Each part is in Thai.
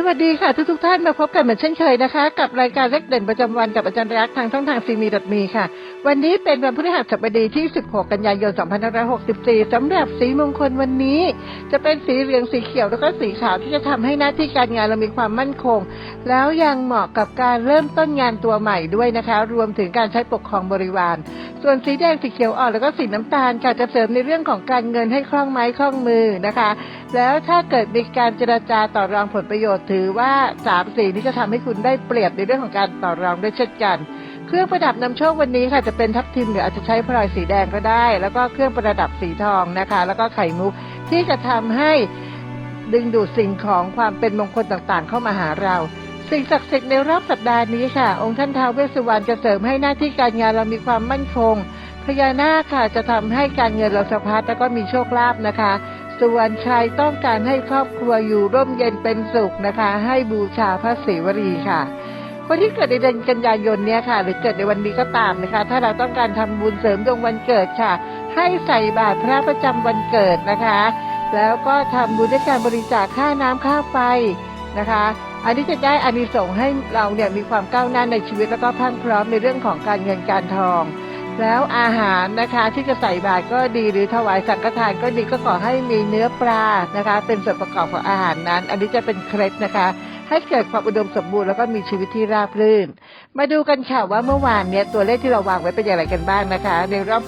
สวัสดีค่ะทุกทุกท่านมาพบกันเหมือนเช่นเคยนะคะ กับรายการเล็กเด่นประจำวันกับอาจารย์รักทางช่องทางซีมีดมีค่ะ วันนี้เป็นวันพฤหัสบดีที่ 16 กันยายน 2564สำหรับสีมงคลวันนี้ จะเป็นสีเหลืองสีเขียวแล้วก็สีขาวที่จะทำให้หน้าที่การงานเรามีความมั่นคง แล้วยังเหมาะกับการเริ่มต้นงานตัวใหม่ด้วยนะคะ รวมถึงการใช้ปกครองบริวาร ส่วนสีแดงสีเขียวอ่อนแล้วก็สีน้ำตาลค่ะจะเสริมในเรื่องของการเงินให้คล่องไม้คล่องมือนะคะ แล้วถ้าเกิดมีการเจรจาต่อรองผลประโยชน์ถือว่าสามสีนี้จะทำให้คุณได้เปรียบในเรื่องของการต่อรองด้วยเช่นกัน เครื่องประดับนำโชควันนี้ค่ะจะเป็นทับทิมหรืออาจจะใช้พลอยสีแดงก็ได้ แล้วก็เครื่องประดับสีทองนะคะ แล้วก็ไข่มุกที่จะทำให้ดึงดูดสิ่งของความเป็นมงคลต่างๆ เข้ามาหาเรา สิ่งศักดิ์สิทธิ์ในรอบสัปดาห์นี้ค่ะ องค์ท่านท้าวเวสสุวรรณจะเสริมให้หน้าที่การงานเรามีความมั่นคงพญานาคค่ะจะทำให้การเงินเราสะพัดแล้วก็มีโชคลาภนะคะ ส่วนใครต้องการให้ครอบครัวอยู่ร่มเย็นเป็นสุขนะคะ ให้บูชาพระศิวรีค่ะคนที่เกิดในเดือนกันยายนเนี่ยค่ะ หรือเกิดในวันนี้ก็ตามนะคะ ถ้าเราต้องการทำบุญเสริมดวงวันเกิดค่ะ ให้ใส่บาตรพระประจำวันเกิดนะคะ แล้วก็ทำบุญด้วยการบริจาคค่าน้ำค่าไฟนะคะ อันนี้จะได้อานิสงส์ให้เราเนี่ยมีความก้าวหน้าในชีวิตแล้วก็พังพร้อมในเรื่องของการเงินการทอง แล้วอาหารนะคะที่จะใส่บาตรก็ดีหรือถวายสังฆทานก็ดีก็ขอให้มีเนื้อปลานะคะ เป็นส่วนประกอบของอาหารนั้น อันนี้จะเป็นเคล็ดนะคะ ให้เกิดความอุดมสมบูรณ์แล้วก็มีชีวิตที่ราบรื่น มาดูกันค่ะว่าเมื่อวานเนี้ยตัวเลขที่เราวางไว้เป็นอย่างไรกันบ้างนะคะ ในรอบ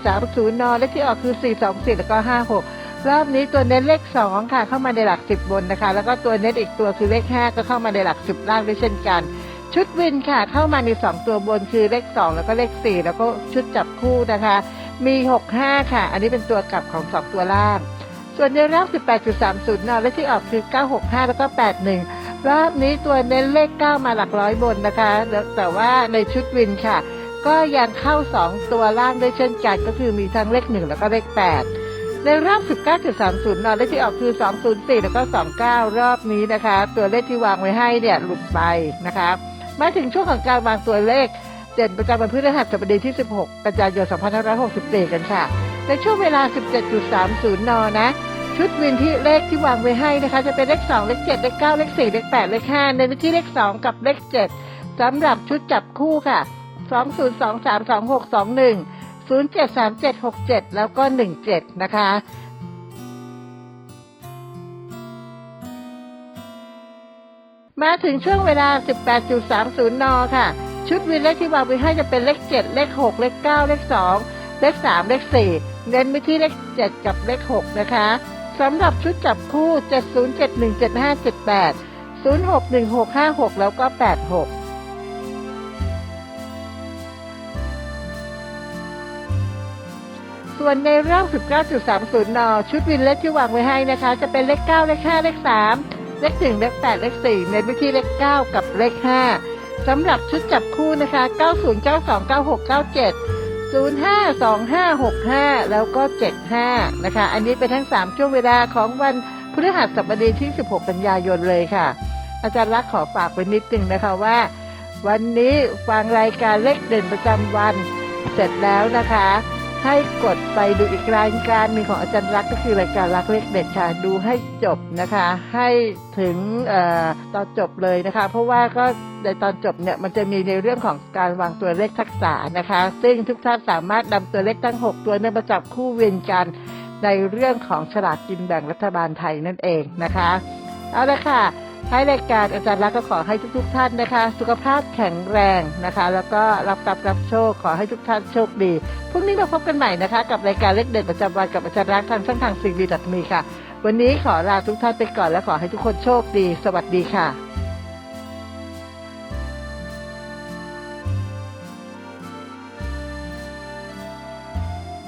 17.30นเลขที่ออกคือ 424 แล้วก็ 56รอบนี้ตัวเน้นเลข2ค่ะเข้ามาในหลัก10บนนะคะ แล้วก็ตัวเน้นอีกตัวคือเลข5ก็เข้ามาในหลัก10ล่างด้วยเช่นกัน ชุดวินค่ะ เข้ามาใน 2 ตัวบนคือเลข 2 แล้วก็เลข 4 แล้วก็ชุดจับคู่นะคะ มี 65 ค่ะ อันนี้เป็นตัวกลับของ 2 ตัวล่าง ส่วนในรอบ18.30นเลขที่ออกคือ 965 แล้วก็ 81 รอบนี้ตัวเน้นเลข 9 มาหลักร้อยบนนะคะ แต่ว่าในชุดวินค่ะ ก็ยังเข้า 2 ตัวล่างได้เช่นกันก็คือมีทั้งเลข 1 แล้วก็เลข 8ในรอบ 19.30นเลขที่ออกคือ 204 แล้วก็ 29 รอบนี้นะคะ ตัวเลขที่วางไว้ให้เนี่ย หลุดไปนะคะ มาถึงช่วงของการวางตัวเลขเด่นประจำวันพฤหัสบดีที่ 16 กันยายน 2564 กันค่ะ ในช่วงเวลา 17.30 น นะ ชุดวินที่เลขที่วางไว้ให้นะคะ จะเป็นเลข 2 เลข 7 เลข 9 เลข 4 เลข 8 เลข 5 ในนที่เลข 2 กับเลข 7 สำหรับชุดจับคู่ค่ะ 20232621 073767 แล้วก็ 17 นะคะ มาถึงช่วงเวลา 18.30 น ค่ะ ชุดวินเลขที่วางไว้ให้จะเป็นเลข 7 เลข 6 เลข 9 เลข 2 เลข 3 เลข 4 เน้นไปที่เลข 7 กับเลข 6 นะคะสำหรับชุดจับคู่ 70717578 061656 แล้วก็ 86ส่วนในรอบ 19.30 น ชุดวินเลขที่วางไว้ให้นะคะ จะเป็นเลข 9 เลข 5 เลข 3 เลข1เลข8เลข4ในวิธีเลข9กับเลข5สำหรับชุดจับคู่นะคะ 90929697 052565 แล้วก็ 75 นะคะ อันนี้เป็นทั้ง 3 ช่วงเวลาของวันพฤหัสบดีที่ 16 กันยายนเลยค่ะ อาจารย์รักขอฝากไว้นิดนึงนะคะว่า วันนี้ฟังรายการเลขเด่นประจำวันเสร็จแล้วนะคะ ให้กดไปดูอีกรายการหนึ่งของอาจารย์รักก็คือรายการรักเลขเด็ดค่ะดูให้จบนะคะ ให้ถึงเอ่อตอนจบเลยนะคะ เพราะว่าก็ในตอนจบเนี่ยมันจะมีในเรื่องของการวางตัวเลขทักษะนะคะ ซึ่งทุกท่านสามารถนำตัวเลขทั้ง 6 ตัวนั้นมาจับคู่เวียนกันในเรื่องของฉลากกินแบ่งรัฐบาลไทยนั่นเองนะคะ เอาละค่ะ ท้ายรายการอาจารย์รักก็ขอให้ทุก ๆ ท่านนะคะ สุขภาพแข็งแรงนะคะ แล้วก็รับทรัพย์รับโชค ขอให้ทุกท่านโชคดีพรุ่งนี้มาพบกันใหม่นะคะ กับรายการเล็กเด็ดประจำวันกับอาจารย์รักทางช่องทางสิ่งดีดัตมีค่ะ วันนี้ขอลาทุกท่านไปก่อนและขอให้ทุกคนโชคดี สวัสดีค่ะ